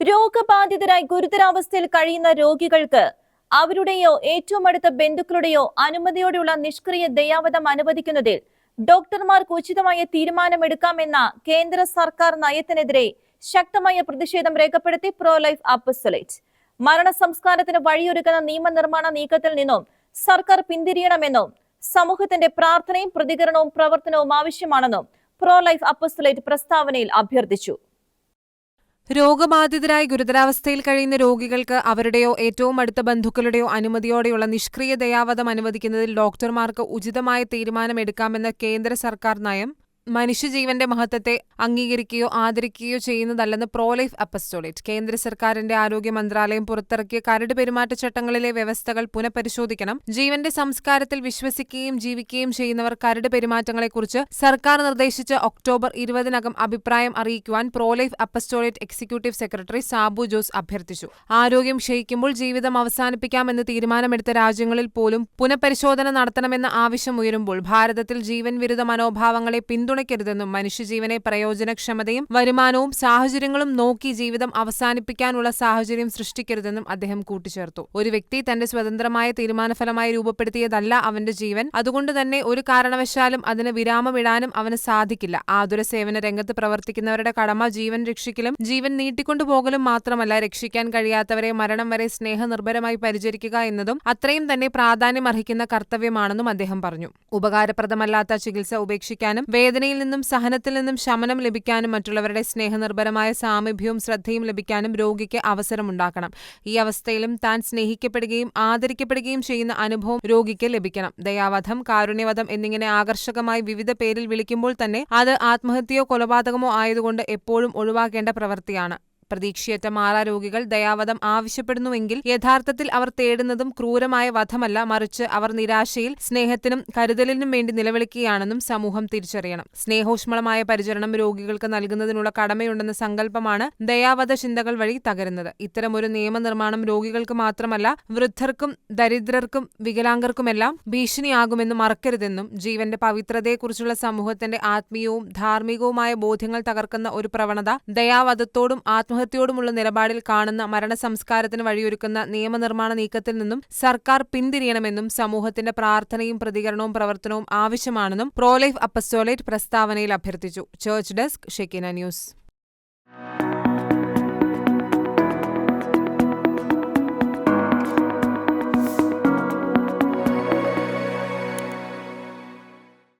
രോഗബാധിതരായി ഗുരുതരാവസ്ഥയിൽ കഴിയുന്ന രോഗികൾക്ക് അവരുടെയോ ഏറ്റവും അടുത്ത ബന്ധുക്കളുടെയോ അനുമതിയോടെയുള്ള നിഷ്ക്രിയ ദയാവധം അനുവദിക്കുന്നതിൽ ഡോക്ടർമാർക്ക് ഉചിതമായ തീരുമാനമെടുക്കാമെന്ന കേന്ദ്ര സർക്കാർ നയത്തിനെതിരെ ശക്തമായ പ്രതിഷേധം രേഖപ്പെടുത്തി പ്രോ ലൈഫ് മരണ സംസ്കാരത്തിന് വഴിയൊരുക്കുന്ന നിയമനിർമ്മാണ നീക്കത്തിൽ നിന്നും സർക്കാർ പിന്തിരിയണമെന്നും സമൂഹത്തിന്റെ പ്രാർത്ഥനയും പ്രതികരണവും പ്രവർത്തനവും ആവശ്യമാണെന്നും പ്രോ ലൈഫ് അപ്പസലേറ്റ് പ്രസ്താവനയിൽ അഭ്യർത്ഥിച്ചു. രോഗബാധിതരായി ഗുരുതരാവസ്ഥയിൽ കഴിയുന്ന രോഗികൾക്ക് അവരുടെയോ ഏറ്റവും അടുത്ത ബന്ധുക്കളുടെയോ അനുമതിയോടെയുള്ള നിഷ്ക്രിയ ദയാവധം അനുവദിക്കുന്നതിൽ ഡോക്ടർമാർക്ക് ഉചിതമായ തീരുമാനമെടുക്കാമെന്ന കേന്ദ്ര സർക്കാർ നയം മനുഷ്യജീവന്റെ മഹത്വത്തെ അംഗീകരിക്കുകയോ ആദരിക്കുകയോ ചെയ്യുന്നതല്ലെന്ന് പ്രോലൈഫ് അപ്പസ്റ്റോളേറ്റ് കേന്ദ്ര സർക്കാരിന്റെ ആരോഗ്യ മന്ത്രാലയം പുറത്തിറക്കിയ കരട് പെരുമാറ്റച്ചട്ടങ്ങളിലെ വ്യവസ്ഥകൾ പുനഃപരിശോധിക്കണം ജീവന്റെ സംസ്കാരത്തിൽ വിശ്വസിക്കുകയും ജീവിക്കുകയും ചെയ്യുന്നവർ കരട് പെരുമാറ്റങ്ങളെക്കുറിച്ച് സർക്കാർ നിർദ്ദേശിച്ച ഒക്ടോബർ ഇരുപതിനകം അഭിപ്രായം അറിയിക്കുവാൻ pro life apostolate executive secretary Sabu Jose അഭ്യർത്ഥിച്ചു. ആരോഗ്യം ക്ഷയിക്കുമ്പോൾ ജീവിതം അവസാനിപ്പിക്കാമെന്ന് തീരുമാനമെടുത്ത രാജ്യങ്ങളിൽ പോലും പുനഃപരിശോധന നടത്തണമെന്ന ആവശ്യം ഉയരുമ്പോൾ ഭാരതത്തിൽ ജീവൻ വിരുദ്ധ മനോഭാവങ്ങളെ പിന്തുണയ്ക്കരുതെന്നും മനുഷ്യജീവനെ പ്രയോജനക്ഷമതയും വരുമാനവും സാഹചര്യങ്ങളും നോക്കി ജീവിതം അവസാനിപ്പിക്കാനുള്ള സാഹചര്യം സൃഷ്ടിക്കരുതെന്നും അദ്ദേഹം കൂട്ടിച്ചേർത്തു. ഒരു വ്യക്തി തന്റെ സ്വതന്ത്രമായ തീരുമാനഫലമായി രൂപപ്പെടുത്തിയതല്ല അവന്റെ ജീവൻ. അതുകൊണ്ട് തന്നെ ഒരു കാരണവശാലും അതിന് വിരാമമിടാനും അവന് സാധിക്കില്ല. ആതുര സേവന രംഗത്ത് പ്രവർത്തിക്കുന്നവരുടെ കടമ ജീവൻ രക്ഷിക്കലും ജീവൻ നീട്ടിക്കൊണ്ടുപോകലും മാത്രമല്ല രക്ഷിക്കാൻ കഴിയാത്തവരെ മരണം വരെ സ്നേഹനിർഭരമായി പരിചരിക്കുക എന്നതും അത്രയും തന്നെ പ്രാധാന്യം അർഹിക്കുന്ന കർത്തവ്യമാണെന്നും അദ്ദേഹം പറഞ്ഞു. ഉപകാരപ്രദമല്ലാത്ത ചികിത്സ ഉപേക്ഷിക്കാനും വേദനയിൽ നിന്നും സഹനത്തിൽ നിന്നും ശമനം ലഭിക്കാനും മറ്റുള്ളവരുടെ സ്നേഹനിർഭരമായ സാമീപ്യവും ശ്രദ്ധയും ലഭിക്കാനും രോഗിക്ക് അവസരമുണ്ടാക്കണം. ഈ അവസ്ഥയിലും താൻ സ്നേഹിക്കപ്പെടുകയും ആദരിക്കപ്പെടുകയും ചെയ്യുന്ന അനുഭവം രോഗിക്ക് ലഭിക്കണം. ദയാവധം കാരുണ്യവധം എന്നിങ്ങനെ ആകർഷകമായി വിവിധ പേരിൽ വിളിക്കുമ്പോൾ തന്നെ അത് ആത്മഹത്യയോ കൊലപാതകമോ ആയതുകൊണ്ട് എപ്പോഴും ഒഴിവാക്കേണ്ട പ്രവൃത്തിയാണ്. പ്രതീക്ഷയറ്റ മാറാരോഗികൾ ദയാവധം ആവശ്യപ്പെടുന്നുവെങ്കിൽ യഥാർത്ഥത്തിൽ അവർ തേടുന്നതും ക്രൂരമായ വധമല്ല മറിച്ച് അവർ നിരാശയിൽ സ്നേഹത്തിനും കരുതലിനും വേണ്ടി നിലവിളിക്കുകയാണെന്നും സമൂഹം തിരിച്ചറിയണം. സ്നേഹോഷ്മളമായ പരിചരണം രോഗികൾക്ക് നൽകുന്നതിനുള്ള കടമയുണ്ടെന്ന സങ്കല്പമാണ് ദയാവധ ചിന്തകൾ വഴി തകരുന്നത്. ഇത്തരമൊരു നിയമനിർമ്മാണം രോഗികൾക്ക് മാത്രമല്ല വൃദ്ധർക്കും ദരിദ്രർക്കും വികലാംഗർക്കുമെല്ലാം ഭീഷണിയാകുമെന്ന് മറക്കരുതെന്നും ജീവന്റെ പവിത്രതയെക്കുറിച്ചുള്ള സമൂഹത്തിന്റെ ആത്മീയവും ധാർമ്മികവുമായ ബോധ്യങ്ങൾ തകർക്കുന്ന ഒരു പ്രവണത ദയാവധത്തോടും ആത്മഹത്യയോടുമുള്ള നിലപാടിൽ കാണുന്ന മരണസംസ്കാരത്തിന് വഴിയൊരുക്കുന്ന നിയമനിർമ്മാണ നീക്കത്തിൽ നിന്നും സർക്കാർ പിന്തിരിയണമെന്നും സമൂഹത്തിന്റെ പ്രാർത്ഥനയും പ്രതികരണവും പ്രവർത്തനവും ആവശ്യമാണെന്നും പ്രോലൈഫ് അപ്പസ്റ്റോലേറ്റ് പ്രസ്താവനയിൽ അഭ്യർത്ഥിച്ചു. Church desk Shekinah news.